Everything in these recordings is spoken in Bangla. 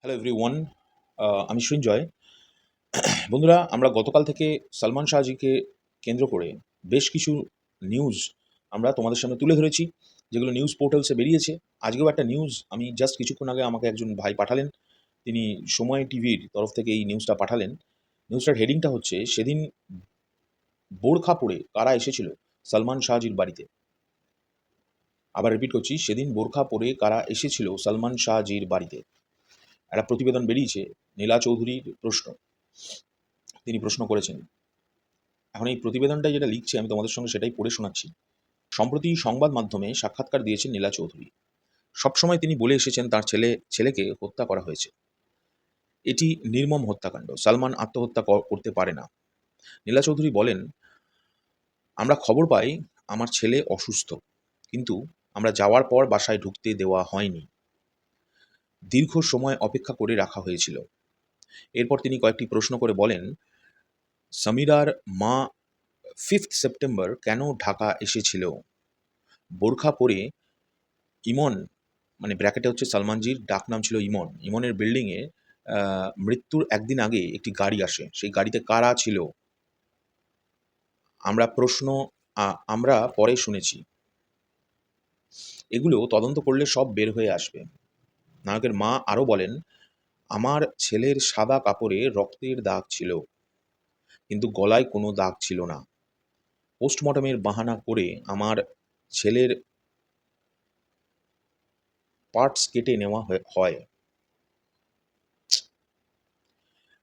হ্যালো এভরি ওয়ান আমি সৃঞ্জয় বন্ধুরা, আমরা গতকাল থেকে সালমান শাহজিকে কেন্দ্র করে বেশ কিছু নিউজ আমরা তোমাদের সামনে তুলে ধরেছি, যেগুলো নিউজ পোর্টালসে বেরিয়েছে। আজকেও একটা নিউজ আমি জাস্ট কিছুক্ষণ আগে আমাকে একজন ভাই পাঠালেন। তিনি সময় টিভির তরফ থেকে এই নিউজটা পাঠালেন। নিউজটার হেডিংটা হচ্ছে, সেদিন বোরখা পরে কারা এসেছিল সালমান শাহজির বাড়িতে? আবার রিপিট করছি, সেদিন বোরখা পরে কারা এসেছিল সালমান শাহজির বাড়িতে? একটা প্রতিবেদন বেরিয়েছে, নীলা চৌধুরীর প্রশ্ন। তিনি প্রশ্ন করেছেন, এখন এই প্রতিবেদনটা যেটা লিখছে, আমি তোমাদের সঙ্গে সেটাই পড়ে শোনাচ্ছি। সম্প্রতি সংবাদ মাধ্যমে সাক্ষাৎকার দিয়েছেন নীলা চৌধুরী। সবসময় তিনি বলে এসেছেন তার ছেলে, ছেলেকে হত্যা করা হয়েছে। এটি নির্মম হত্যাকাণ্ড, সালমান আত্মহত্যা করতে পারে না। নীলা চৌধুরী বলেন, আমরা খবর পাই, আমার ছেলে অসুস্থ, কিন্তু আমরা যাওয়ার পর বাসায় ঢুকতে দেওয়া হয়নি। দীর্ঘ সময় অপেক্ষা করে রাখা হয়েছিল। এরপর তিনি কয়েকটি প্রশ্ন করে বলেন, সামিরার মা ফিফথ সেপ্টেম্বর কেন ঢাকা এসেছিল? বোরখা পরে ইমন মানে ব্র্যাকেটে হচ্ছে সালমানজির ডাক নাম ছিল ইমন। ইমনের বিল্ডিংয়ে মৃত্যুর একদিন আগে একটি গাড়ি আসে। সেই গাড়িতে কারা ছিল? আমরা প্রশ্ন আমরা পরে শুনেছি। এগুলো তদন্ত করলে সব বের হয়ে আসবে। নায়কের মা আরও বলেন, আমার ছেলের সাদা কাপড়ে রক্তের দাগ ছিল, কিন্তু গলায় কোনো দাগ ছিল না। পোস্টমর্টমের বাহানা করে আমার ছেলের পার্টস কেটে নেওয়া হয়ে-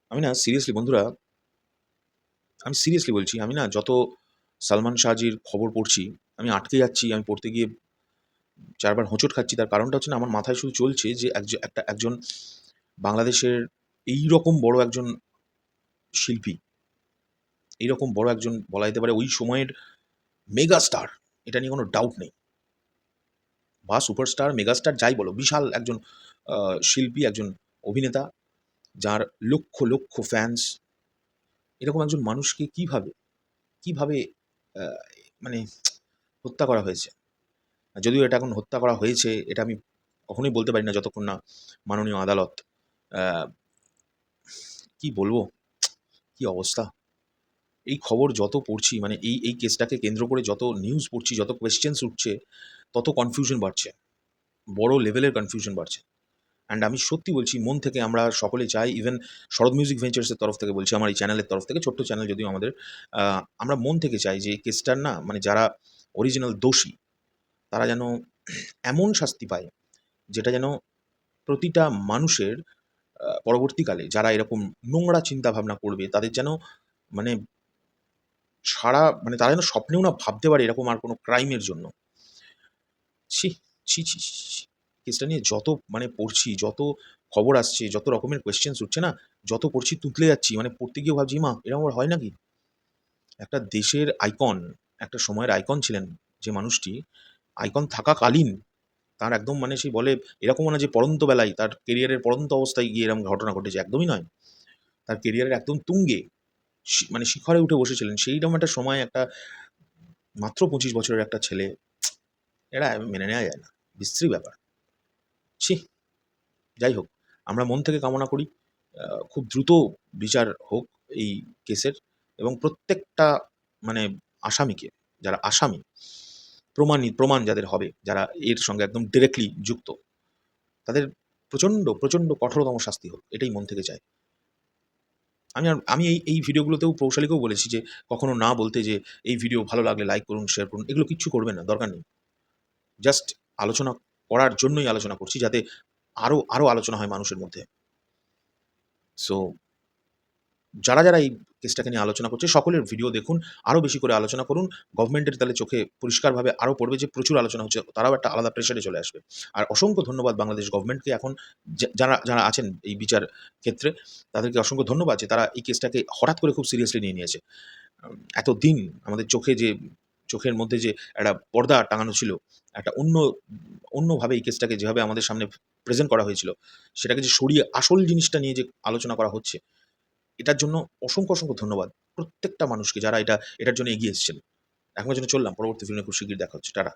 আমি না সিরিয়াসলি বন্ধুরা, আমি সিরিয়াসলি বলছি, আমি না যত সালমান শাহজির খবর পড়ছি, আমি আটকে যাচ্ছি, আমি পড়তে গিয়ে চারবার হোঁচট খাচ্ছি, তার কারণটা হচ্ছে না, আমার মাথায় শুধু চলছে যে একজন একটা একজন বাংলাদেশের এই রকম বড় একজন শিল্পী, এইরকম বড় একজন বলা যেতে পারে ওই সময়ের মেগা স্টার, এটা নিয়ে কোনো ডাউট নেই। বা সুপারস্টার মেগাস্টার যাই বলো, বিশাল একজন শিল্পী, একজন অভিনেতা, যার লক্ষ লক্ষ ফ্যান্স এরকম একজন মানুষকে কীভাবে কীভাবে মানে হত্যা করা হয়েছে? যদিও এটা এখন হত্যা করা হয়েছে, এটা আমি কখনোই বলতে পারি না যতক্ষণ না মাননীয় আদালত কি বলব? কি অবস্থা? এই খবর যত পড়ছি মানে এই এই কেসটাকে কেন্দ্র করে যত নিউজ পড়ছি, যত কোয়েশ্চেন্স উঠছে, তত কনফিউশন বাড়ছে। বড় লেভেলের কনফিউশন বাড়ছে। অ্যান্ড আমি সত্যি বলছি, মন থেকে আমরা সকলে চাই ইভেন শরৎ মিউজিক ভেঞ্চার্সের তরফ থেকে বলছি, আমার এই চ্যানেলের তরফ থেকে, ছোট্ট চ্যানেল যদিও আমাদের আমরা মন থেকে চাই যে এই কেসটার না মানে যারা অরিজিনাল দোষী তারা যেন এমন শাস্তি পায়, যেটা যেন প্রতিটা মানুষের পরবর্তীকালে যারা এরকম নোংরা চিন্তা ভাবনা করবে, তাদের যেন মানে সারা মানে তারা যেন স্বপ্নেও না ভাবতে পারে এরকম আর কোনো ক্রাইমের জন্য ছি ছি ছি। কেসটা নিয়ে যত মানে পড়ছি, যত খবর আসছে, যত রকমের কোয়েশ্চেন্স উঠছে না, যত পড়ছি তুতলে যাচ্ছি মানে পড়তে গিয়ে ভাবছি, মা, এরকম হয় নাকি একটা দেশের আইকন একটা সময়ের আইকন ছিলেন যে মানুষটি আইকন থাকাকালীন তার একদম মানে সেই বলে এরকমও না যে পড়ন্ত বেলায় তার কেরিয়ারের পড়ন্ত অবস্থায় গিয়ে এরকম ঘটনা ঘটেছে, একদমই নয়। তার কেরিয়ারের একদম তুঙ্গে মানে শিখরে উঠে বসেছিলেন। সেইরকম একটা সময় একটা মাত্র পঁচিশ বছরের একটা ছেলে, এরা মেনে নেওয়া যায় না। বিশ্রী ব্যাপার। ছি, যাই হোক, আমরা মন থেকে কামনা করি খুব দ্রুত বিচার হোক এই কেসের এবং প্রত্যেকটা মানে আসামিকে, যারা আসামি প্রমাণী, প্রমাণ যাদের হবে, যারা এর সঙ্গে একদম ডিরেক্টলি যুক্ত, তাদের প্রচণ্ড প্রচণ্ড কঠোরতম শাস্তি হোক, এটাই মন থেকে চায় আমি আর, আমি এই এই ভিডিওগুলোতেও কৌশালীকেও বলেছি যে, কখনো না বলতে যে, এই ভিডিও ভালো লাগলে লাইক করুন শেয়ার করুন, এগুলো কিচ্ছু করবেন না, দরকার নেই। জাস্ট আলোচনা করার জন্যই আলোচনা করছি, যাতে আরও আরও আলোচনা হয় মানুষের মধ্যে। সো যারা যারা এই কেসটাকে নিয়ে আলোচনা করছে, সকলের ভিডিও দেখুন, আরও বেশি করে আলোচনা করুন। গভর্নমেন্টের তাহলে চোখে পরিষ্কারভাবে আরও পড়বে যে প্রচুর আলোচনা হচ্ছে, তারাও একটা আলাদা প্রেশারে চলে আসবে। আর অসংখ্য ধন্যবাদ বাংলাদেশ গভর্নমেন্টকে এখন যারা যারা আছেন এই বিচার ক্ষেত্রে, তাদেরকে অসংখ্য ধন্যবাদ যে তারা এই কেসটাকে হঠাৎ করে খুব সিরিয়াসলি নিয়ে নিয়েছে। এত দিন আমাদের চোখে যে, চোখের মধ্যে যে একটা পর্দা টাঙানো ছিল, একটা অন্য, অন্যভাবে এই কেসটাকে যেভাবে আমাদের সামনে প্রেজেন্ট করা হয়েছিল, সেটাকে যে সরিয়ে আসল জিনিসটা নিয়ে যে আলোচনা করা হচ্ছে এটার জন্য অসংখ্য অসংখ্য ধন্যবাদ প্রত্যেকটা মানুষকে যারা এটা, এটার জন্য এগিয়ে এসেছেন। এখন জন্য চললাম, পরবর্তী ফিল্মে খুব শিগগির দেখা হচ্ছে। টাটা।